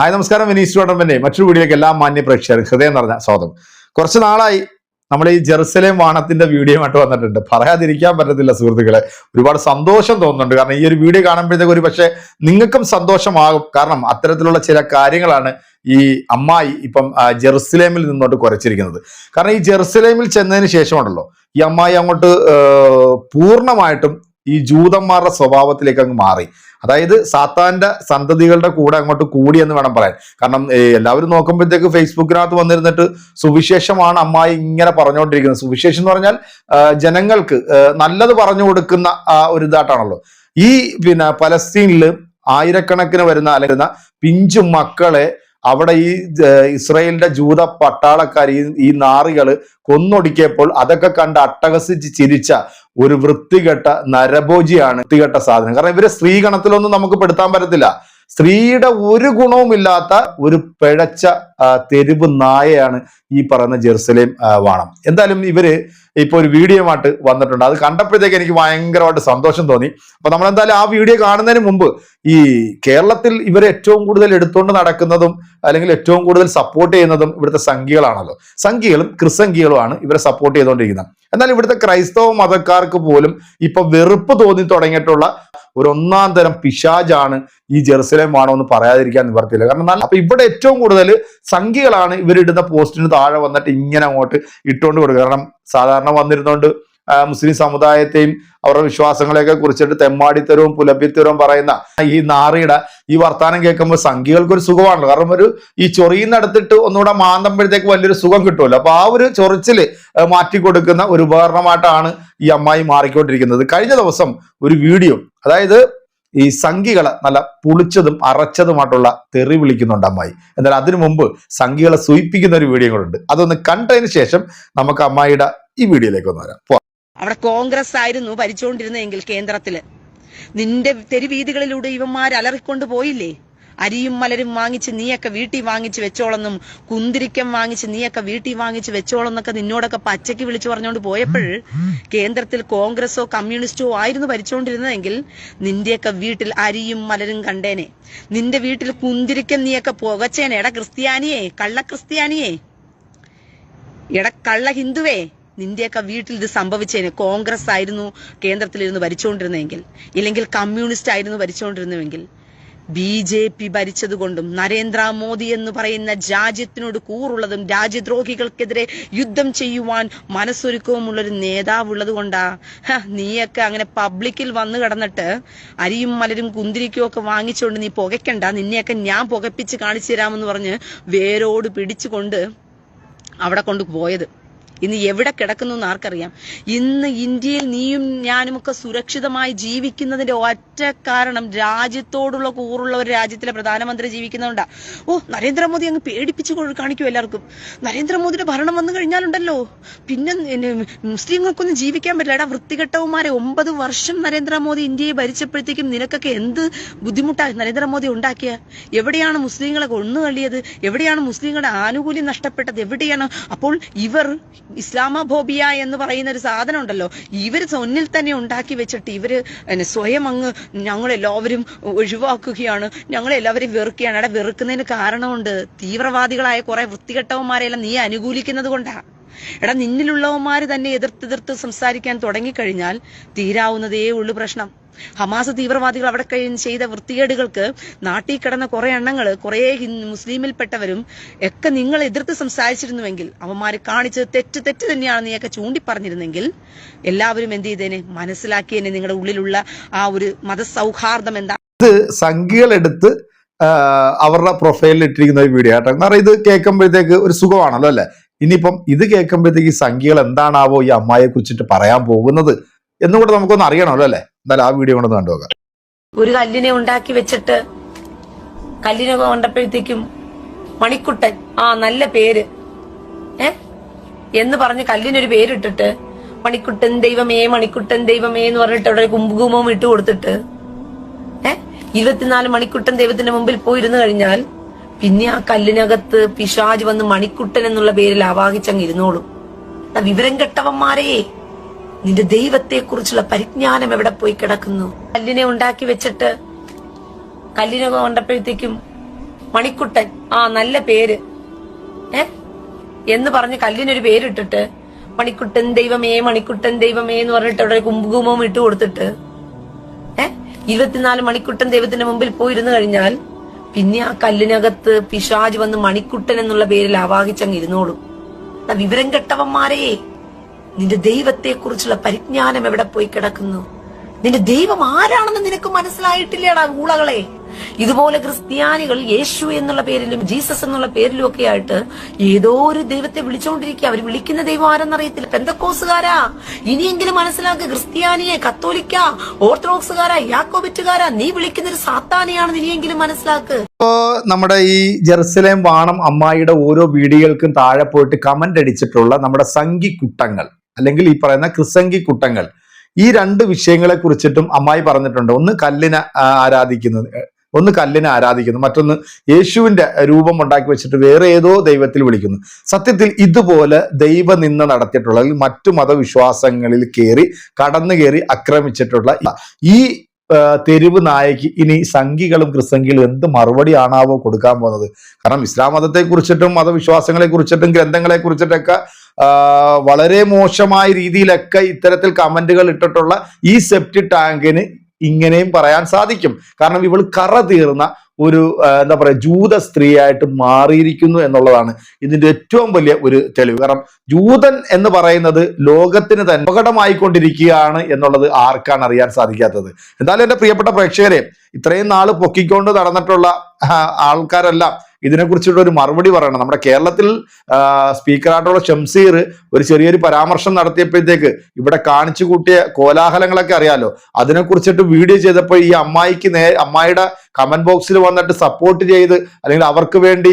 Hi നമസ്കാരം. Vinees tournament മറ്റൊരു വീഡിയോക്ക് എല്ലാ മാന്യ പ്രേക്ഷകർ ഹൃദയം നിറഞ്ഞ സ്വാഗതം. കുറച്ച് നാളായി നമ്മൾ ഈ ജെറുസലേം വാണത്തിന്റെ വീഡിയോ ആയിട്ട് വന്നിട്ടുണ്ട്. പറയാതിരിക്കാൻ പറ്റത്തില്ല സുഹൃത്തുക്കളെ. ഒരുപാട് സന്തോഷം തോന്നുന്നുണ്ട്. കാരണം ഈ ഒരു വീഡിയോ കാണുമ്പോഴത്തേക്ക് ഒരു പക്ഷേ നിങ്ങൾക്കും സന്തോഷമാകും. കാരണം അത്തരത്തിലുള്ള ചില കാര്യങ്ങളാണ് ഈ അമ്മായി ഇപ്പം ജെറുസലേമിൽ നിന്നോട്ട് കുറച്ചിരിക്കുന്നത് കാരണം ഈ ജെറുസലേമിൽ ചെന്നതിന് ശേഷമുണ്ടല്ലോ. ഈ അമ്മായി അങ്ങോട്ട് പൂർണമായിട്ടും ഈ ജൂതന്മാരുടെ സ്വഭാവത്തിലേക്ക് അങ്ങ് മാറി. അതായത് സാത്താന്റെ സന്തതികളുടെ കൂടെ അങ്ങോട്ട് കൂടി എന്ന് വേണം പറയാൻ. കാരണം എല്ലാവരും നോക്കുമ്പോഴത്തേക്ക് ഫേസ്ബുക്കിനകത്ത് വന്നിരുന്നിട്ട് സുവിശേഷമാണ് അമ്മായി ഇങ്ങനെ പറഞ്ഞുകൊണ്ടിരിക്കുന്നത്. സുവിശേഷം എന്ന് പറഞ്ഞാൽ ജനങ്ങൾക്ക് നല്ലത് പറഞ്ഞു കൊടുക്കുന്ന ഒരു ഇതായിട്ടാണല്ലോ. ഈ പിന്നെ പലസ്തീനിൽ ആയിരക്കണക്കിന് വരുന്ന അല്ലെങ്കിൽ പിഞ്ചു മക്കളെ അവിടെ ഈ ഇസ്രയേലിന്റെ ജൂത പട്ടാളക്കാർ ഈ ഈ നാറികൾ കൊന്നൊടുക്കിയപ്പോൾ അതൊക്കെ കണ്ട് അട്ടഹസിച്ച് ചിരിച്ച ഒരു വൃത്തികെട്ട നരഭോജിയാണ് വൃത്തികെട്ട സാധനം. കാരണം ഇവരെ സ്ത്രീഗണത്തിലൊന്നും നമുക്ക് പെടുത്താൻ പറ്റത്തില്ല. സ്ത്രീയുടെ ഒരു ഗുണവുമില്ലാത്ത ഒരു പിഴച്ച തെരുവ് നായയാണ് ഈ പറയുന്ന ജെറുസലേം വാണം. എന്തായാലും ഇവർ ഇപ്പൊ ഒരു വീഡിയോ ആയിട്ട് വന്നിട്ടുണ്ട്. അത് കണ്ടപ്പോഴത്തേക്ക് എനിക്ക് ഭയങ്കരമായിട്ട് സന്തോഷം തോന്നി. അപ്പൊ നമ്മൾ എന്തായാലും ആ വീഡിയോ കാണുന്നതിന് മുമ്പ് ഈ കേരളത്തിൽ ഇവർ ഏറ്റവും കൂടുതൽ എടുത്തുകൊണ്ട് നടക്കുന്നതും അല്ലെങ്കിൽ ഏറ്റവും കൂടുതൽ സപ്പോർട്ട് ചെയ്യുന്നതും ഇവിടുത്തെ സംഘികളാണല്ലോ. സംഘികളും ക്രിസംഘികളുമാണ് ഇവരെ സപ്പോർട്ട് ചെയ്തുകൊണ്ടിരിക്കുന്നത്. എന്നാൽ ഇവിടുത്തെ ക്രൈസ്തവ മതക്കാർക്ക് പോലും ഇപ്പൊ വെറുപ്പ് തോന്നി തുടങ്ങിയിട്ടുള്ള ഒരു ഒന്നാം തരം പിശാജാണ് ഈ ജെറുസലേം ആണോ എന്ന് പറയാതിരിക്കാൻ നിവർത്തിയില്ല. കാരണം അപ്പൊ ഇവിടെ ഏറ്റവും കൂടുതൽ സംഖ്യകളാണ് ഇവരിടുന്ന പോസ്റ്റിന് താഴെ വന്നിട്ട് ഇങ്ങനെ അങ്ങോട്ട് ഇട്ടുകൊണ്ട് കൊടുക്കുക. കാരണം സാധാരണ വന്നിരുന്നോണ്ട് മുസ്ലിം സമുദായത്തെയും അവരുടെ വിശ്വാസങ്ങളെയൊക്കെ കുറിച്ചിട്ട് തെമ്മാടിത്തരവും പുലപ്പിത്തരവും പറയുന്ന ഈ നാറിയുടെ ഈ വർത്താനം കേൾക്കുമ്പോൾ സംഘികൾക്ക് ഒരു സുഖമാണല്ലോ. കാരണം ഒരു ഈ ചൊറിയുന്നിടത്തിട്ട് ഒന്നുകൂടെ മാന്തമ്പഴത്തേക്ക് വലിയൊരു സുഖം കിട്ടുമല്ലോ. അപ്പൊ ആ ഒരു ചൊറിച്ചിൽ മാറ്റിക്കൊടുക്കുന്ന മാറ്റി കൊടുക്കുന്ന ഒരു ഉപകരണമായിട്ടാണ് ഈ അമ്മായി മാറിക്കൊണ്ടിരിക്കുന്നത്. കഴിഞ്ഞ ദിവസം ഒരു വീഡിയോ അതായത് ഈ സംഘികളെ നല്ല പുളിച്ചതും അറച്ചതുമായിട്ടുള്ള തെറി വിളിക്കുന്നുണ്ട് അമ്മായി. എന്നാൽ അതിനു മുമ്പ് സംഘികളെ സൂയിപ്പിക്കുന്ന ഒരു വീഡിയോ കൂടെ ഉണ്ട്. അതൊന്ന് കണ്ടതിന് ശേഷം നമുക്ക് അമ്മായിയുടെ ഈ വീഡിയോയിലേക്ക് ഒന്ന് വരാം. അവിടെ കോൺഗ്രസ് ആയിരുന്നു ഭരിച്ചുകൊണ്ടിരുന്നതെങ്കിൽ കേന്ദ്രത്തിൽ. നിന്റെ തെരുവീതികളിലൂടെ ഇവന്മാർ അലറിക്കൊണ്ട് പോയില്ലേ? അരിയും മലരും വാങ്ങിച്ച് നീയൊക്കെ വീട്ടിൽ വാങ്ങിച്ച് വെച്ചോളെന്നും കുന്തിരിക്കം വാങ്ങിച്ച് നീയൊക്കെ വീട്ടിൽ വാങ്ങിച്ച് വെച്ചോളെന്നൊക്കെ നിന്നോടൊക്കെ പച്ചയ്ക്ക് വിളിച്ചു പറഞ്ഞുകൊണ്ട് പോയപ്പോൾ കേന്ദ്രത്തിൽ കോൺഗ്രസോ കമ്മ്യൂണിസ്റ്റോ ആയിരുന്നു ഭരിച്ചുകൊണ്ടിരുന്നതെങ്കിൽ നിന്റെയൊക്കെ വീട്ടിൽ അരിയും മലരും കണ്ടേനെ. നിന്റെ വീട്ടിൽ കുന്തിരിക്കം നീയൊക്കെ പുകച്ചേനെ. എടാ ക്രിസ്ത്യാനിയെ കള്ള ക്രിസ്ത്യാനിയെ എടാ കള്ള ഹിന്ദുവേ നിന്റെയൊക്കെ വീട്ടിൽ ഇത് സംഭവിച്ചേനെ. കോൺഗ്രസ് ആയിരുന്നു കേന്ദ്രത്തിലിരുന്ന് ഭരിച്ചുകൊണ്ടിരുന്നെങ്കിൽ ഇല്ലെങ്കിൽ കമ്മ്യൂണിസ്റ്റ് ആയിരുന്നു ഭരിച്ചുകൊണ്ടിരുന്നുവെങ്കിൽ ബി ജെ പി ഭരിച്ചതുകൊണ്ടും നരേന്ദ്രമോദി എന്ന് പറയുന്ന രാജ്യത്തിനോട് കൂറുള്ളതും രാജ്യദ്രോഹികൾക്കെതിരെ യുദ്ധം ചെയ്യുവാൻ മനസ്സൊരുക്കവുമുള്ളൊരു നേതാവ് ഉള്ളത് കൊണ്ടാ നീയൊക്കെ അങ്ങനെ പബ്ലിക്കിൽ വന്നു കിടന്നിട്ട് അരിയും മലരും കുന്തിരിക്കും ഒക്കെ വാങ്ങിച്ചുകൊണ്ട് നീ പുകയ്ക്കണ്ട നിന്നെയൊക്കെ ഞാൻ പുകപ്പിച്ച് കാണിച്ചു തരാമെന്ന് പറഞ്ഞ് വേരോട് പിടിച്ചുകൊണ്ട് അവിടെ കൊണ്ട് പോയത് ഇന്ന് എവിടെ കിടക്കുന്നു എന്ന് ആർക്കറിയാം? ഇന്ന് ഇന്ത്യയിൽ നീയും ഞാനും ഒക്കെ സുരക്ഷിതമായി ജീവിക്കുന്നതിന്റെ ഒറ്റ കാരണം രാജ്യത്തോടുള്ള കൂറുള്ള ഒരു രാജ്യത്തിലെ പ്രധാനമന്ത്രി ജീവിക്കുന്നതുകൊണ്ടാ. ഓ നരേന്ദ്രമോദി അങ്ങ് പേടിപ്പിച്ച് കാണിക്കും എല്ലാവർക്കും. നരേന്ദ്രമോദിയുടെ ഭരണം വന്നു കഴിഞ്ഞാലുണ്ടല്ലോ. പിന്നെ മുസ്ലിങ്ങൾക്കൊന്നും ജീവിക്കാൻ പറ്റില്ല. എടാ വൃത്തികെട്ടവന്മാരെ ഒമ്പത് വർഷം നരേന്ദ്രമോദി ഇന്ത്യയെ ഭരിച്ചപ്പോഴത്തേക്കും നിനക്കൊക്കെ എന്ത് ബുദ്ധിമുട്ടാ നരേന്ദ്രമോദി ഉണ്ടാക്കിയ? എവിടെയാണ് മുസ്ലിങ്ങളെ കൊന്നുതള്ളിയത്? എവിടെയാണ് മുസ്ലിങ്ങളുടെ ആനുകൂല്യം നഷ്ടപ്പെട്ടത്? എവിടെയാണ്? അപ്പോൾ ഇവർ ഇസ്ലാമോബിയ എന്ന് പറയുന്ന ഒരു സാധനം ഉണ്ടല്ലോ ഇവർ ഒന്നിൽ തന്നെ ഉണ്ടാക്കി വെച്ചിട്ട് ഇവർ സ്വയം അങ്ങ് ഞങ്ങളെല്ലാവരും ഒഴിവാക്കുകയാണ്. ഞങ്ങളെല്ലാവരും വെറുക്കുകയാണ്. അവിടെ വെറുക്കുന്നതിന് കാരണമുണ്ട്. തീവ്രവാദികളായ കുറെ വൃത്തികെട്ടവന്മാരെല്ലാം നീ അനുകൂലിക്കുന്നത് കൊണ്ടാ. എടാ നിന്നിലുള്ളവന്മാര് തന്നെ എതിർത്തെതിർത്ത് സംസാരിക്കാൻ തുടങ്ങിക്കഴിഞ്ഞാൽ തീരാവുന്നതേ ഉള്ളു പ്രശ്നം. ഹമാസ് തീവ്രവാദികൾ അവിടെ കഴിഞ്ഞ് ചെയ്ത വൃത്തികേടുകൾക്ക് നാട്ടിൽ കിടന്ന കുറെ എണ്ണങ്ങൾ കുറെ മുസ്ലിമിൽപ്പെട്ടവരും ഒക്കെ നിങ്ങൾ എതിർത്ത് സംസാരിച്ചിരുന്നുവെങ്കിൽ അവന്മാര് കാണിച്ചത് തെറ്റ് തെറ്റ് തന്നെയാണ് നീയൊക്കെ ചൂണ്ടി പറഞ്ഞിരുന്നെങ്കിൽ എല്ലാവരും എന്ത് ചെയ്തേനെ? മനസ്സിലാക്കിയേനെ നിങ്ങളുടെ ഉള്ളിലുള്ള ആ ഒരു മതസൗഹാർദ്ദം എന്താ? ഇത് സംഖ്യകളെടുത്ത് അവരുടെ പ്രൊഫൈലിൽ ഇട്ടിരിക്കുന്ന ഒരു വീഡിയോ ആട്ടോ. കാരണം ഇത് കേൾക്കുമ്പോഴത്തേക്ക് ഒരു സുഖമാണല്ലോ അല്ലെ? ഇനിയിപ്പം ഇത് കേൾക്കുമ്പോഴത്തേക്ക് ഈ സംഖ്യകൾ എന്താണാവോ ഈ അമ്മായിയെ കുറിച്ചിട്ട് പറയാൻ പോകുന്നത് എന്നും കൂടെ നമുക്കൊന്ന് അറിയണമല്ലോ അല്ലേ? എന്നാലും ആ വീഡിയോ കൊണ്ടൊന്ന് കണ്ടുപോകാം ഒരു കല്ലിനെ ഉണ്ടാക്കി വെച്ചിട്ട് കല്ലിനെ കൊണ്ടപ്പോഴത്തേക്കും മണിക്കുട്ടൻ ആ നല്ല പേര് ഏ? എന്ന് പറഞ്ഞ് കല്ലിനൊരു പേരിട്ടിട്ട് മണിക്കുട്ടൻ ദൈവമേ മണിക്കുട്ടൻ ദൈവമേ എന്ന് പറഞ്ഞിട്ട് അവിടെ കുംകുമവും ഇട്ട് കൊടുത്തിട്ട് ഏ? ഇരുപത്തിനാല് മണിക്കുട്ടൻ ദൈവത്തിന്റെ മുമ്പിൽ പോയിരുന്നു കഴിഞ്ഞാൽ പിന്നെ ആ കല്ലിനകത്ത് പിശാജ് വന്ന് മണിക്കുട്ടൻ എന്നുള്ള പേരിൽ ആവാഹിച്ചങ്ങ് ഇരുന്നോളും. വിവരം കെട്ടവന്മാരെ നിന്റെ ദൈവത്തെ കുറിച്ചുള്ള പരിജ്ഞാനം എവിടെ പോയി കിടക്കുന്നു? കല്ലിനെ ഉണ്ടാക്കി വെച്ചിട്ട് കല്ലിനെ കൊണ്ടപ്പോഴത്തേക്കും മണിക്കുട്ടൻ ആ നല്ല പേര് ഏ? എന്ന് പറഞ്ഞ് കല്ലിനൊരു പേരിട്ടിട്ട് മണിക്കുട്ടൻ ദൈവമേ മണിക്കുട്ടൻ ദൈവമേ എന്ന് പറഞ്ഞിട്ട് അവിടെ കുംഭകുമവും ഇട്ട് കൊടുത്തിട്ട് ഏ? ഇരുപത്തിനാല് മണിക്കുട്ടൻ ദൈവത്തിന്റെ മുമ്പിൽ പോയിരുന്നു കഴിഞ്ഞാൽ പിന്നെ ആ കല്ലിനകത്ത് പിശാജ് വന്ന് മണിക്കുട്ടൻ എന്നുള്ള പേരിൽ ആവാഹിച്ചങ്ങ് ഇരുന്നോളും. വിവരം കെട്ടവന്മാരെ നിന്റെ ദൈവത്തെ കുറിച്ചുള്ള പരിജ്ഞാനം എവിടെ പോയി കിടക്കുന്നു? നിന്റെ ദൈവം ആരാണെന്ന് നിനക്ക് മനസ്സിലായിട്ടില്ലേടാ ഊളകളെ? ഇതുപോലെ ക്രിസ്ത്യാനികൾ യേശു എന്നുള്ള പേരിലും ജീസസ് എന്നുള്ള പേരിലും ഒക്കെ ആയിട്ട് ഏതോ ഒരു ദൈവത്തെ വിളിച്ചുകൊണ്ടിരിക്കുക അവർ വിളിക്കുന്ന ദൈവം ആരെന്നറിയത്തില്ല പെന്തക്കോസുകാരാ ഇനിയെങ്കിലും മനസ്സിലാക്കുക ക്രിസ്ത്യാനിയെ കത്തോലിക്ക ഓർത്തഡോക്സുകാരാ യാക്കോബിറ്റുകാരാ. നീ വിളിക്കുന്ന ഒരു സാത്താനെയാണെന്ന് ഇനിയെങ്കിലും മനസ്സിലാക്ക്. നമ്മുടെ ഈ ജെറുസലേം വാണം അമ്മായിയുടെ ഓരോ വീഡിയോകൾക്കും താഴെ പോയിട്ട് കമന്റ് അടിച്ചിട്ടുള്ള നമ്മുടെ സംഘി കുട്ടങ്ങൾ അല്ലെങ്കിൽ ഈ പറയുന്ന ക്രിസംഗി കുട്ടങ്ങൾ ഈ രണ്ട് വിഷയങ്ങളെ കുറിച്ചിട്ടും അമ്മായി പറഞ്ഞിട്ടുണ്ട്. ഒന്ന് കല്ലിനെ ആരാധിക്കുന്നത്. ഒന്ന് കല്ലിനെ ആരാധിക്കുന്നു മറ്റൊന്ന് യേശുവിന്റെ രൂപം ഉണ്ടാക്കി വെച്ചിട്ട് വേറെ ഏതോ ദൈവത്തിൽ വിളിക്കുന്നു. സത്യത്തിൽ ഇതുപോലെ ദൈവനിന്ദ നടത്തിയിട്ടുള്ള അല്ലെങ്കിൽ മറ്റു മതവിശ്വാസങ്ങളിൽ കയറി കടന്നു കയറി ആക്രമിച്ചിട്ടുള്ള ഈ തെരുവ് നായക്ക് ഇനി സംഘികളും ക്രിസംഖികളും എന്ത് മറുപടിയാണാവോ കൊടുക്കാൻ പോകുന്നത്? കാരണം ഇസ്ലാം മതത്തെ കുറിച്ചിട്ടും മതവിശ്വാസങ്ങളെ കുറിച്ചിട്ടും ഗ്രന്ഥങ്ങളെ കുറിച്ചിട്ടൊക്കെ വളരെ മോശമായ രീതിയിലൊക്കെ ഇത്തരത്തിൽ കമന്റുകൾ ഇട്ടിട്ടുള്ള ഈ സെപ്റ്റി ടാങ്കിന് ഇങ്ങനെയും പറയാൻ സാധിക്കും. കാരണം ഇവൾ കറ തീർന്ന ഒരു എന്താ പറയുക ജൂത സ്ത്രീയായിട്ട് മാറിയിരിക്കുന്നു എന്നുള്ളതാണ് ഇതിന്റെ ഏറ്റവും വലിയ ഒരു തെളിവ്. കാരണം ജൂതൻ എന്ന് പറയുന്നത് ലോകത്തിന് തന്നെ അപകടമായിക്കൊണ്ടിരിക്കുകയാണ് എന്നുള്ളത് ആർക്കാണ് അറിയാൻ സാധിക്കാത്തത്. എന്തായാലും എന്റെ പ്രിയപ്പെട്ട പ്രേക്ഷകരെ ഇത്രയും നാൾ പൊക്കിക്കൊണ്ട് നടന്നിട്ടുള്ള ആൾക്കാരെല്ലാം ഇതിനെക്കുറിച്ചുള്ള ഒരു മറുപടി പറയണം. നമ്മുടെ കേരളത്തിൽ സ്പീക്കറായിട്ടുള്ള ഷംസീർ ഒരു ചെറിയൊരു പരാമർശം നടത്തിയപ്പോഴത്തേക്ക് ഇവിടെ കാണിച്ചു കൂട്ടിയ കോലാഹലങ്ങളൊക്കെ അറിയാലോ. അതിനെക്കുറിച്ചിട്ട് വീഡിയോ ചെയ്തപ്പോൾ ഈ അമ്മായിക്ക് നേ അമ്മായിയുടെ കമന്റ് ബോക്സിൽ വന്നിട്ട് സപ്പോർട്ട് ചെയ്ത് അല്ലെങ്കിൽ അവർക്ക് വേണ്ടി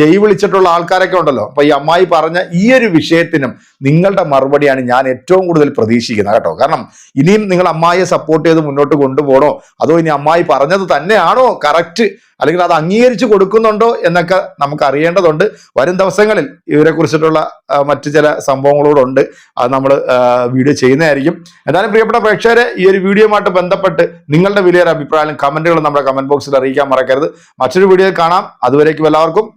ജയ് വിളിച്ചിട്ടുള്ള ആൾക്കാരൊക്കെ ഉണ്ടല്ലോ. അപ്പൊ ഈ അമ്മായി പറഞ്ഞ ഈ ഒരു വിഷയത്തിനും നിങ്ങളുടെ മറുപടിയാണ് ഞാൻ ഏറ്റവും കൂടുതൽ പ്രതീക്ഷിക്കുന്നത് കേട്ടോ. കാരണം ഇനിയും നിങ്ങൾ അമ്മായിയെ സപ്പോർട്ട് ചെയ്ത് മുന്നോട്ട് കൊണ്ടുപോകണോ? അതോ ഇനി അമ്മായി പറഞ്ഞത് തന്നെയാണോ കറക്റ്റ് അല്ലെങ്കിൽ അത് അംഗീകരിച്ചു കൊടുക്കുന്നുണ്ടോ എന്നൊക്കെ നമുക്ക് അറിയേണ്ടതുണ്ട്. വരും ദിവസങ്ങളിൽ ഇവരെ കുറിച്ചിട്ടുള്ള മറ്റു ചില സംഭവങ്ങളോടുണ്ട് അത് നമ്മൾ വീഡിയോ ചെയ്യുന്നതായിരിക്കും. എന്തായാലും പ്രിയപ്പെട്ട പ്രേക്ഷകരെ ഈ ഒരു വീഡിയോയുമായിട്ട് ബന്ധപ്പെട്ട് നിങ്ങളുടെ വലിയൊരു അഭിപ്രായം കമന്റുകൾ നമ്മുടെ കമന്റ് ബോക്സിൽ അറിയിക്കാൻ മറക്കരുത്. മറ്റൊരു വീഡിയോ കാണാം. അതുവരേക്കും എല്ലാവർക്കും